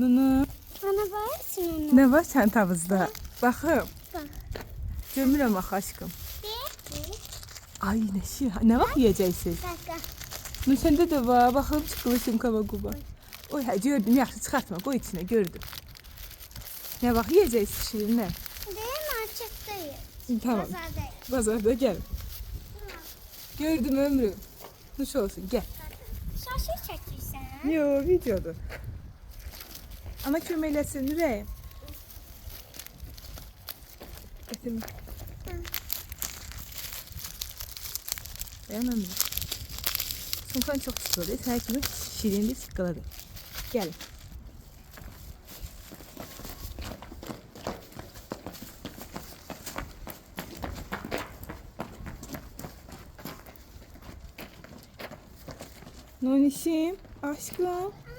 Nunu. Ana baksın onu. Ne var çantamızda? Bakın. Bak. Görmürəm axı aşkım. Ay ne şey. Ne var yiyeceksiniz? Bak. Nu sende de var. Bakalım çıkılışım kaba kuba. Oy ha gördüm. Yaxşı çıxartma. Qoy içine gördüm. Ne bak yiyeceksiniz şirin ne? Değil mi açıktayız. Tamam. Pazardayız. Bazarda gel. Gördüm ömrüm. Nuş olsun gel. Şaşı çekirsən. Yo videoda. Ana eləsin ürəyim. Getirmə. Dayan ömrüm. Sunkan çıxılır. Sənə kimi şirinlik sıqqıladır. Gəl. Nonişim, aşkım.